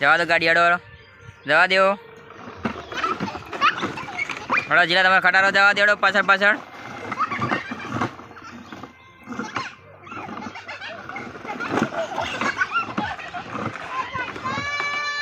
જવા દો. ગાડી અડો જવા દેવો. હળો, જીલા, તમારે ખટારો જવા દેડો પાછળ પાછળ.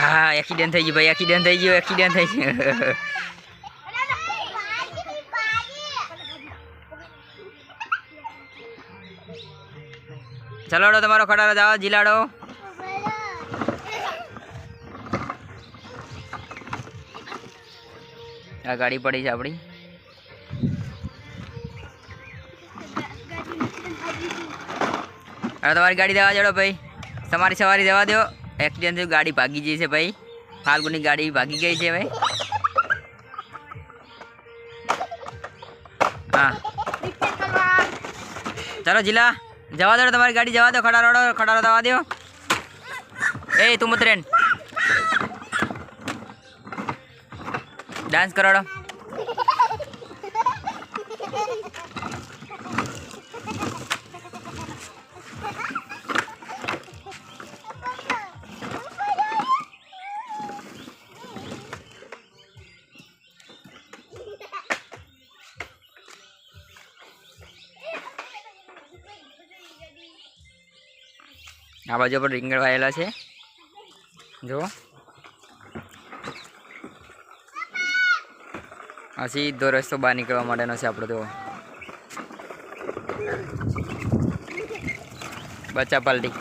હા એક્સિડન્ટ થઈ ગયું ભાઈ એક્સિડન્ટ થઈ ગયું એક્સિડન્ટ થઈ ગયું. ચલો હળો તમારો ખટારો જવા જીલાડો આ ગાડી પડી છે આપણી હવે તમારી ગાડી દેવા જડો ભાઈ તમારી સવારી દેવા દો એક્સિડન્ટ થયું ગાડી ભાગી ગઈ છે ભાઈ ફાલ્ગુની ગાડી ભાગી ગઈ છે ભાઈ હા ચાલો જીલા જવા દો તમારી ગાડી જવા દો ખડારો અડો, ખડારો દવા દો એ તું મતરેન ડાન્સ કરાડો આ બાજુ પર રીંગણ વાયેલા છે. જુઓ. આ સીધો રસ્તો બહાર નીકળવા માટેનો છે આપણો તો બચ્ચા પાલટી.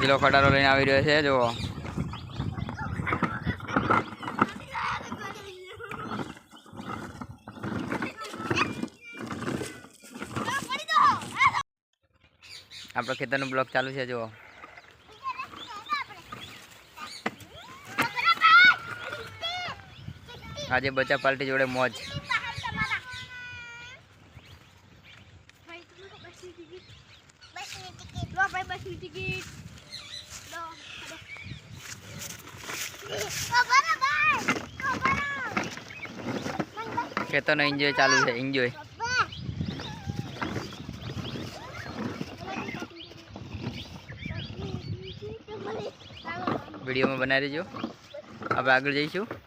કિલો ખટારો લઈને આવી રહ્યો છે, જુઓ. આપણો ખેતરનો બ્લોક ચાલુ છે, જુઓ. આજે બચા પાર્ટી જોડે મોજ. ખેતરનો એન્જોય ચાલુ છે એન્જોય વિડીયોમાં બનાવી દેજો. આપણે આગળ જઈશું.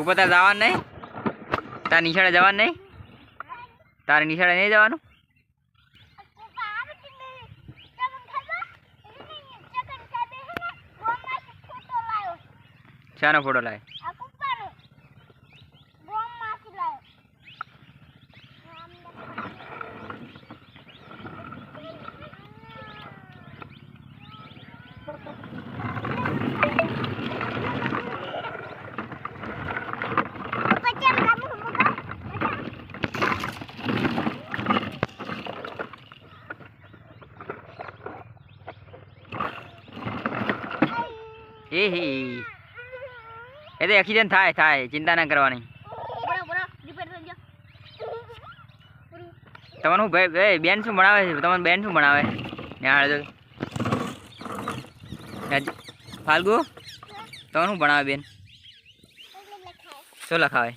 કુપર તાર જવાનું નહીં? તાર નિશાળે જવાનું નહીં? તારે નિશાળે નહીં જવાનું? શાનો ફોટો લાવે એ હે એ તો એક્સિડન્ટ થાય થાય. ચિંતા ના કરવાની. તમારું શું ભાઈ બેન શું ભણાવે છે? તમારું બેન શું ભણાવે? નિહાળ તો ફાલ્ગુ તમારું શું ભણાવે બેન? શું લખાવે?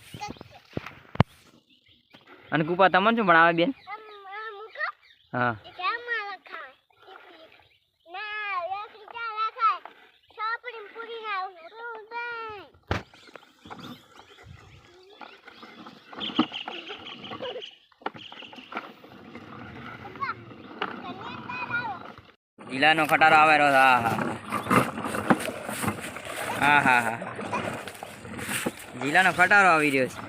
અને કૃપા તમને શું ભણાવે બેન? હા. જિલ્લાનો ખટારો આવે રહ્યો હા હા હા હા જિલ્લાનો ખટારો આવી રહ્યો છે.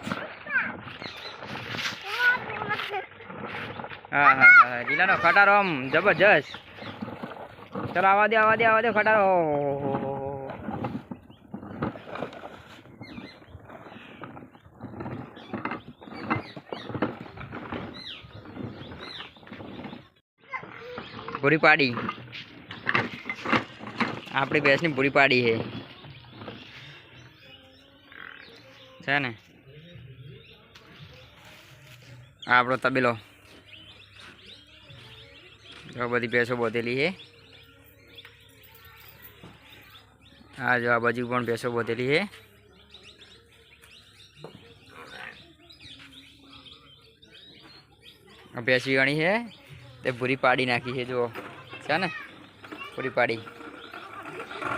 હા હા હા જિલ્લાનો ખટારો આમ જબરજસ્ત. ચલો, આવા દે આવા દે આવા દે ખટારો. પૂરી પાડી આપણી ભેંસની પૂરી પાડી છે. છે ને? આ આપણો તબેલો. જો બધી ભેંસો બોધેલી છે. હા જો આ બાજુ પણ ભેંસો બોધેલી છે. આ ભેંસ વીવાણી છે. તે પૂરી પાડી નાખી છે, જુઓ. છે ને? પૂરી પાડી.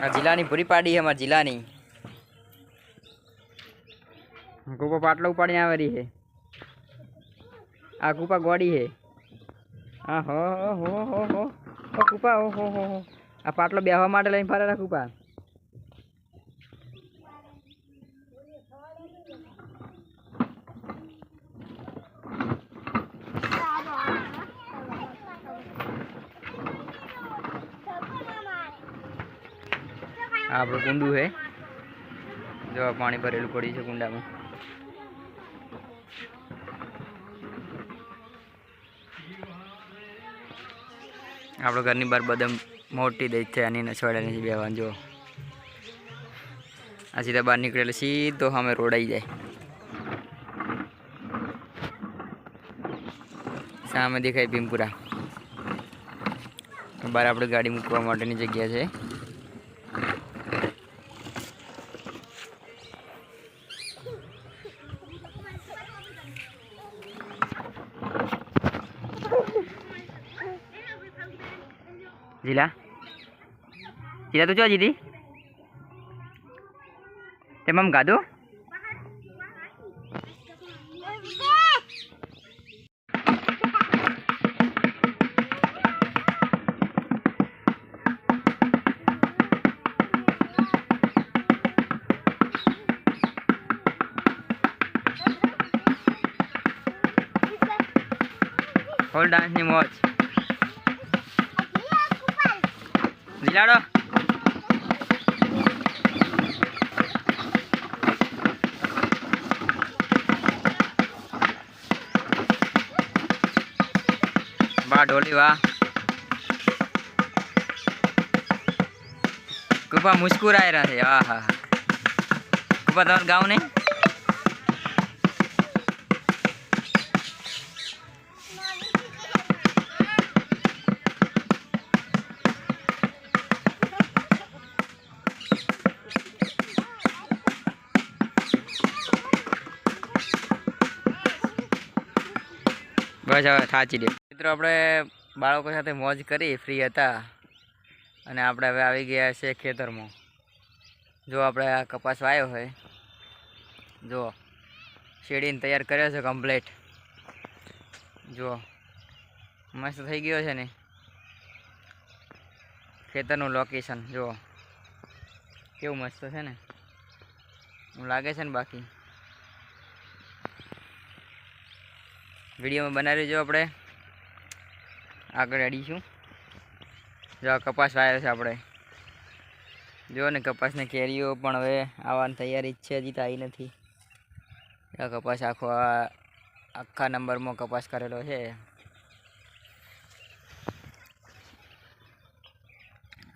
આ જિલ્લાની પૂરી પાડી છે અમારા જિલ્લાની. કૂપા પાટલો ઉપાડીને આવેલી છે. આ ગુપા ગોડી છે. આ હો હો હો હો કૂપા, હો હો હો આ પાટલો બેહવા માટે લઈને ફરે કૂપા. આ આપણું કુંડું છે. જો પાણી ભરેલું પડ્યું છે કુંડામાં. આપણો ઘરની બહાર બધા મોટી દઈ છે, આની નસવાડ્યાની છે બેવાન જો આ સીધા બહાર નીકળેલે, સીધો સામે રોડાઈ જાય. સામે દેખાય ભીમપુરા. બહાર આપણે ગાડી મૂકવા માટેની જગ્યા છે. જીલા જીલા તું ચો જીધી તેમાં ગાધું હોલ ડાન્સની મોજ જીલાડો વાહ ડોલી વાહ. કૃપા મુસ્કુરાય રહ્યા છે. હા હા કૃપા તમારું ગાઉં નહીં? થાચી દે. મિત્રો, આપણે બાળકો સાથે મોજ કરી ફ્રી હતા. અને આપણે હવે આવી ગયા છે ખેતરમાં. જો આપણે આ કપાસ વાયો હોય. જો શેડીને તૈયાર કર્યો છે કમ્પ્લેટ જો, મસ્ત થઈ ગયો છે ને. ખેતરનું લોકેશન જો. કેવું મસ્ત છે ને? લાગે છે ને બાકી? વિડીયોમાં બનાવી જો આપણે. આગળ અડીશું જો કપાસ વાવ્યો છે આપણે. જો ને કપાસની કેરીઓ પણ હવે આવવાની તૈયારી છે, હજી તો આવી નથી. કપાસ આખો આખા નંબરમાં કપાસ કરેલો છે.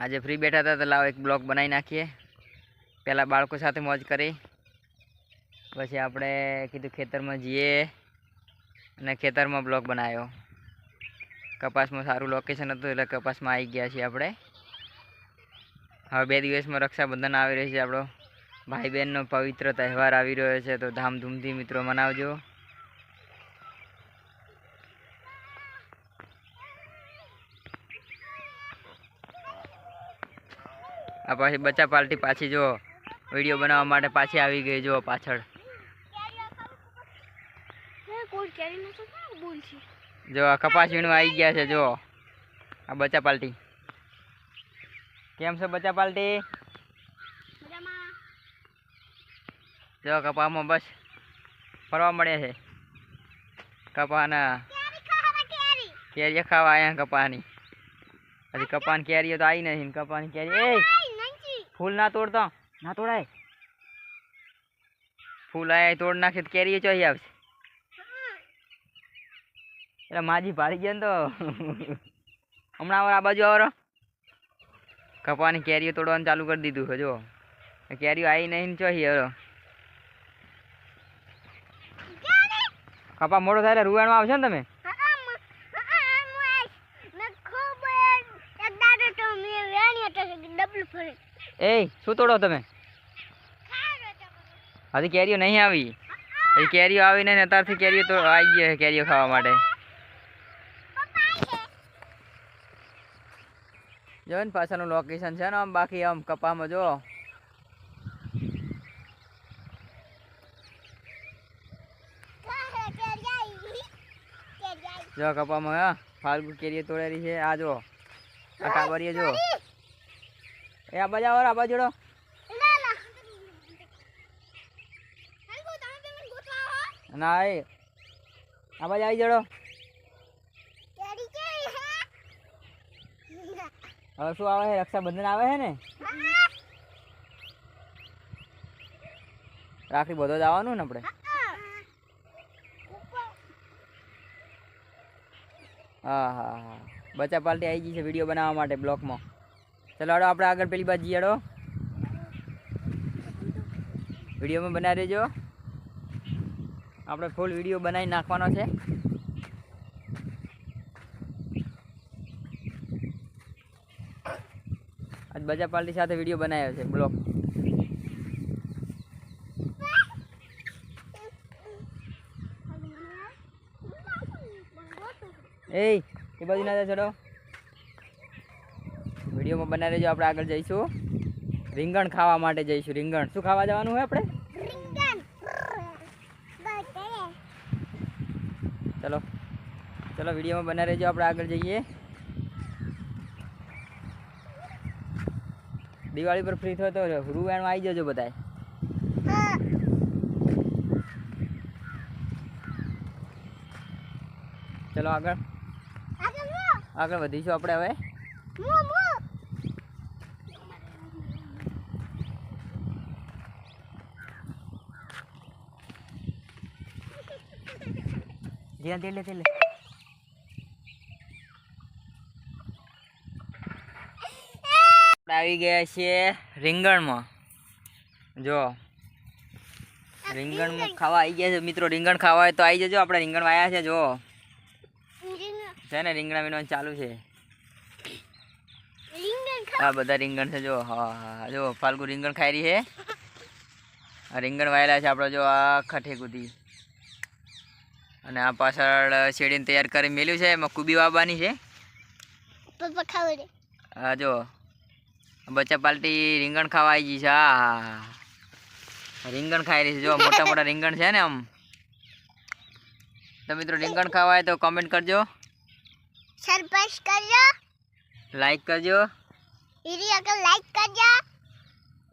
આજે ફ્રી બેઠા હતા તો લાવો એક બ્લોગ બનાવી નાખીએ. પહેલાં બાળકો સાથે મોજ કરી. પછી આપણે કીધું ખેતરમાં જઈએ. અને ખેતરમાં બ્લોક બનાવ્યો. કપાસમાં સારું લોકેશન હતું એટલે કપાસમાં આવી ગયા છીએ આપણે. હવે બે દિવસમાં રક્ષાબંધન આવી રહ્યું છે આપણો. ભાઈ બહેનનો પવિત્ર તહેવાર આવી રહ્યો છે, તો ધામધૂમથી મિત્રો મનાવજો. આ પછી બચ્ચા પાર્ટી પાછી જો વીડિયો બનાવવા માટે પાછી આવી ગઈ જો પાછળ કોઈ કેરી નતો બોલ છે જો કપાસ વીણું આવી ગયા છે જો. આ બચા પાલટી. કેમ છે બચા પાલટી? જો કપામાં બસ ફરવા મળે છે. કપાના કેરી ખાવા આયા કપાની. હજી કપાની કેરીઓ તો આવી નથી કપાની કેરી. એ ફૂલ ના તોડતો. ના તોડાય. ફૂલ આયા તોડ નાખે તો કેરીઓ ચોઈ આવશે. એટલે માજી ભારી ગયા ને તો. હમણાં આ બાજુ આવો કપાની કેરીઓ તોડવાનું ચાલુ કરી દીધું છે જો કેરીઓ આવી નહીં ચોહી હવે. કપા મોટો થાય રૂવાણમાં આવશો ને તમે? એ શું તોડો તમે? હજી કેરીઓ નહીં આવી? કેરીઓ આવીને અત્યારથી કેરીઓ તો આવી ગયો કેરીઓ ખાવા માટે. જો ને પાછળનું લોકેશન છે ને આમ બાકી આમ કપામાં જો. જો કપામાં, હા, ફાલ્ગુ કેરીએ તોડેલી છે. આ જો, આ કાબરીએ જો. એ આ બાજુ આવો, આ બાજુડો જોડો ના, એ, આ બાજુ આવી જડો હવે શું આવે છે? રક્ષાબંધન આવે છે ને? રાખડી બધો જ આવવાનું ને આપણે? હા હા હા. બચા પાર્ટી આવી ગઈ છે વીડિયો બનાવવા માટે બ્લોકમાં. ચલો હાડો આપણે આગળ પેલી બાજુ હાડો. વિડીયોમાં બનાવી દેજો. આપણે ફૂલ વીડિયો બનાવી નાખવાનો છે. આજ બજા પાર્ટી સાથે વીડિયો બનાવ્યો છે. બ્લોગ એ એ બાજુ ના ચડો વિડીયોમાં બનાવી લેજો આપણે આગળ જઈશું. રીંગણ ખાવા માટે જઈશું. રીંગણ. શું ખાવા જવાનું હોય આપણે? ચલો. ચલો વિડીયોમાં બનાવી લેજો આપણે આગળ જઈએ. દિવાળી પર ફ્રી થયો તો રૂવાણમાં આવી જજો બધાય. ચલો આગળ. આગળ વધીશું આપણે હવે. જ્યાં તેલે આપણે આવી ગયા છીએ રીંગણમાં. જો રીંગણમાં ખાવા આવી ગયા છે. મિત્રો રીંગણ ખાવા હોય તો આવી જજો. આપણે રીંગણ વાયા છે જો. છે ને રીંગણા વીણવાનું ચાલુ છે. આ બધા રીંગણ છે જો. હા હા જો ફાલ્ગુ રીંગણ ખાઈ રહી છે. આ રીંગણ વાયેલા છે આપણે જો આ ખઠેકુથી અને આ પાછળ શેડીને તૈયાર કરી મેલ્યું છે. એમાં કુબી વાવવાની છે. જો. બચ્ચા પાલટી રીંગણ ખાવા આવી ગઈ છે હા રીંગણ ખાઈ રહી છે. જો મોટા મોટા રીંગણ છે ને આમ. તો મિત્રો રીંગણ ખાવા હોય તો કોમેન્ટ કરજો. સરપંચ કરજો. લાઈક કરજો. વીડિયો કે લાઈક કરજો.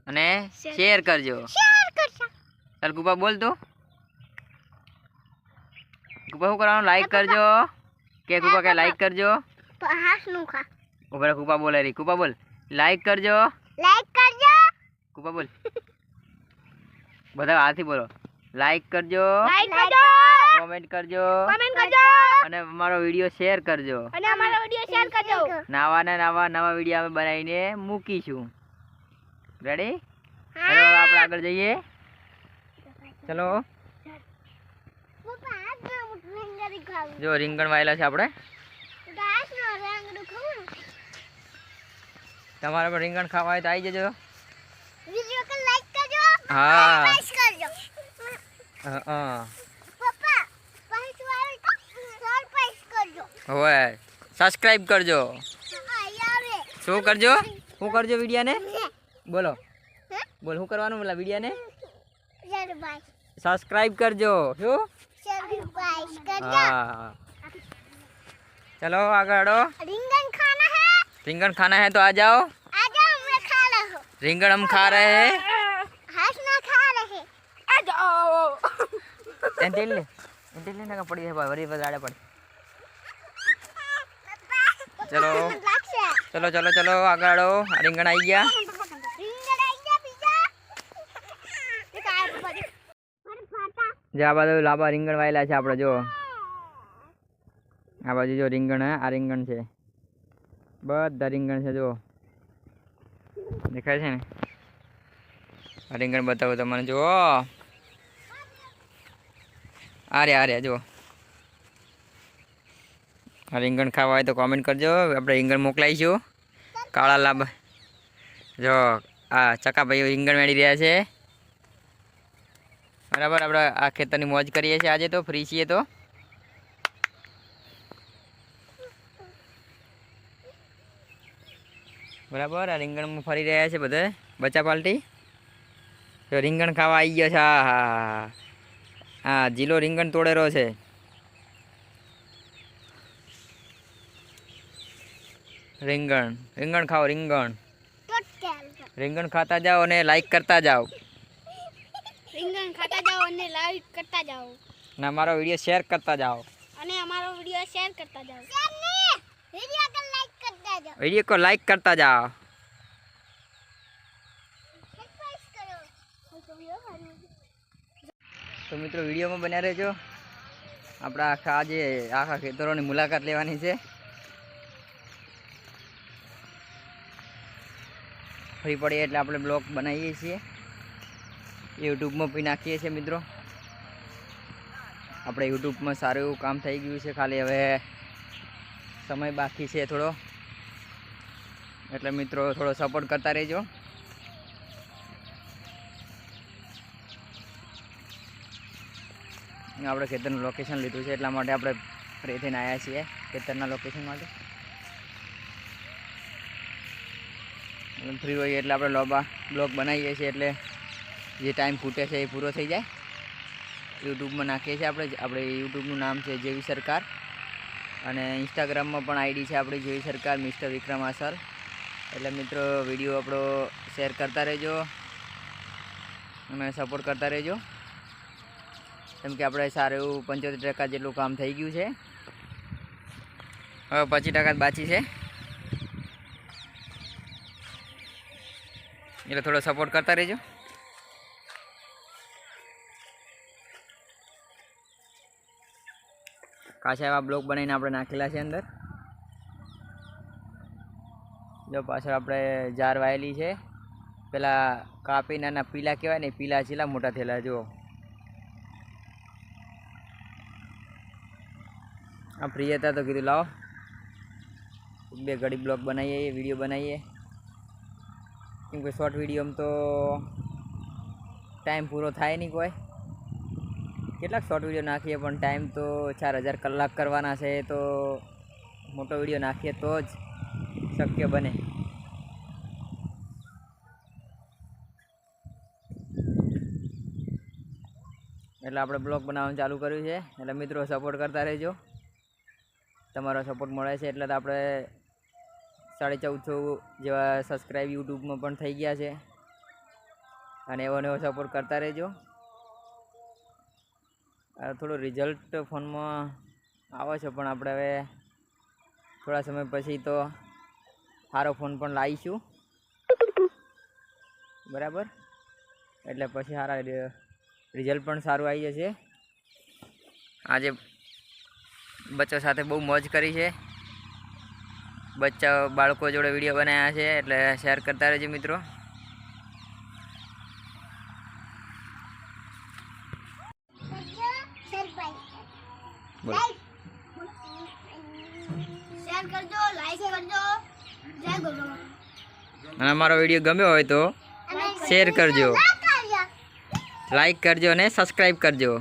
અને શેર કરજો. શેર કરજો. ચાલ કુપા બોલ તું. કુપા શું કરવાનું? લાઈક કરજો. કે કુપા કે લાઈક કરજો? હાસનું ખા ઊભા રહે, કુપા બોલે રી કુપા બોલ. લાઈક કરજો. લાઈક કરજો. કુપા બોલ. બધા આથી બોલો. લાઈક કરજો. લાઈક કરજો. કોમેન્ટ કરજો. કમેન્ટ કરજો. અને અમારો વીડિયો શેર કરજો. અને અમારો વીડિયો શેર કરજો. નવા ને નવા નવા વીડિયો અમે બનાવીને મૂકીશું. રેડી ચલો હવે આપણે આગળ જઈએ. ચલો. પપ્પા હાથ ના રીંગણી ખાવું જો રીંગણ વાયેલા છે આપણે. તમારે પણ રીંગણ ખાવા હોય તો આવી જજો. વિડિયો કે લાઈક કરજો. હા. લાઈક કરજો. હા, હા પપ્પા પાછું આવે તો સરપ્રાઈઝ કરજો. હવે સબસ્ક્રાઈબ કરજો. આવે. શું કરજો? શું કરજો વિડિયાને? બોલો? બોલ શું કરવાનું બોલા વિડિયાને? સબસ્ક્રાઇબ કરજો. શું? કરજો. હા. ચલો આગળ હડો रिंगन खाना है રીંગણ ખાના હે તો આ જાઓ आ जाओ मैं खा रहा हूँ રીંગણ हम खा रहे हैं हंसना खा रहे आ जाओ એન તેલ લે એન તેલ લે ના પડી જાય વરી વધારે પડી ચલો ચલો ચલો ચલો આગળ હડો આ રીંગણ આવી ગયા रिंगन आई जा पिज्जा ये काय पर पर फाटा જે આ બાજુ લાંબા રીંગણ વાયેલા છે આપણે જો આ બાજુ જો રીંગણ હે આ રીંગણ છે બધા રીંગણ છે જો દેખાય છે ને? રીંગણ બતાવું તમને, જુઓ. આ રે આ રે જુઓ. આ રીંગણ ખાવા હોય તો કોમેન્ટ કરજો. આપણે રીંગણ મોકલાવીશું કાળા લાભ. જો, આ ચકાભાઈ રીંગણ મેળવી રહ્યા છે. બરાબર, આપણે આ ખેતરની મોજ કરીએ છીએ આજે તો, ફ્રી છીએ તો. બરાબર આ રીંગણમાં ફરી રહ્યા છે બધા. બચ્ચા પાલટી? તો રીંગણ ખાવા આવી ગયો છે હા હા હા જીલો રીંગણ તોડેલો છે. રીંગણ રીંગણ ખાઓ રીંગણ. રીંગણ ખાતા જાઓ અને લાઈક કરતા જાઓ. રીંગણ ખાતા જાઓ અને લાઈક કરતા જાઓ. અને અમારો વીડિયો શેર કરતા જાઓ. અને અમારો વીડિયો શેર કરતા જાઓ. શેર ને વીડિયો લાઈક વીડિયો કો લાઈક કરતા સબસ્ક્રાઇબ તો મિત્રો વિડીયોમાં બન્યા રહેજો આપણા આખા આજે આખા ખેતરોની મુલાકાત લેવાની છે ફ્રી પડીએ એટલે આપણે બ્લોગ બનાવીએ છીએ। યુટ્યુબમાં બી નાખીએ છીએ મિત્રો। આપણે યુટ્યુબમાં સારું એવું કામ થઈ ગયું છે ખાલી. હવે સમય બાકી છે થોડો. એટલે મિત્રો થોડો સપોર્ટ કરતા રહેજો. આપણે ખેતરનું લોકેશન લીધું છે, એટલા માટે આપણે ફ્રી આવ્યા છીએ ખેતરના લોકેશન માટે. ફ્રી હોઈએ એટલે આપણે લોબા બ્લોગ બનાવીએ છીએ, એટલે જે ટાઈમ ફૂટે છે એ પૂરો થઈ જાય. યુટ્યુબમાં નાખીએ છીએ આપણે આપણે યુટ્યુબનું નામ છે જેવી સરકાર. અને ઇન્સ્ટાગ્રામમાં પણ આઈડી છે આપણી જેવી સરકાર, મિસ્ટર વિક્રમ આસલ એટલે મિત્રો વીડિયો આપણો શેર કરતા રહેજો અને સપોર્ટ કરતા રહેજો. કેમ કે આપણે સારું એવું પંચોતેર ટકા જેટલું કામ થઈ ગયું છે. હવે પચીસ ટકા બાકી છે. એટલે થોડો સપોર્ટ કરતા રહેજો. કાચા એવા બ્લોક બનાવીને આપણે નાખેલા છે અંદર. જો પાછળ આપણે જાર વાયેલી છે. પેલા કાપી નાના પીલા કહેવાય ને, પીલા છેલ્લા મોટા થયેલા, જુઓ. આ ફ્રી હતા તો કીધું, લાવો. બે ઘડી બ્લોગ બનાવીએ વીડિયો બનાવીએ. કેમ કે શોર્ટ વિડીયોમાં તો ટાઈમ પૂરો થાય નહીં કોઈ. કેટલાક શોર્ટ વીડિયો નાખીએ, પણ ટાઈમ તો ચાર હજાર કલાક કરવાના છે, તો મોટો વીડિયો નાખીએ તો જ. શક્ય બને. એટલે આપણે બ્લોગ બનાવવાનું ચાલુ કર્યું છે. એટલે મિત્રો સપોર્ટ કરતા રહેજો. તમારો સપોર્ટ મળે છે એટલે તો આપણે સાડી ચૌદસો જેવા સબસ્ક્રાઈબ યુટ્યુબમાં પણ થઈ ગયા છે. અને એવો એવો સપોર્ટ કરતા રહેજો. થોડું રિઝલ્ટ ફોનમાં આવે છે પણ આપણે હવે થોડા સમય પછી તો સારો ફોન પણ લાવીશું. બરાબર? એટલે પછી સારા રિઝલ્ટ પણ સારું આવી જશે. આજે બચ્ચા સાથે બહુ મોજ કરી છે. બચ્ચા બાળકો જોડે વીડિયો બનાવ્યા છે, એટલે શેર કરતા રહેજો મિત્રો. અમારો વીડિયો ગમ્યો હોય તો શેર કરજો. લાઈક કરજો અને સબસ્ક્રાઈબ કરજો.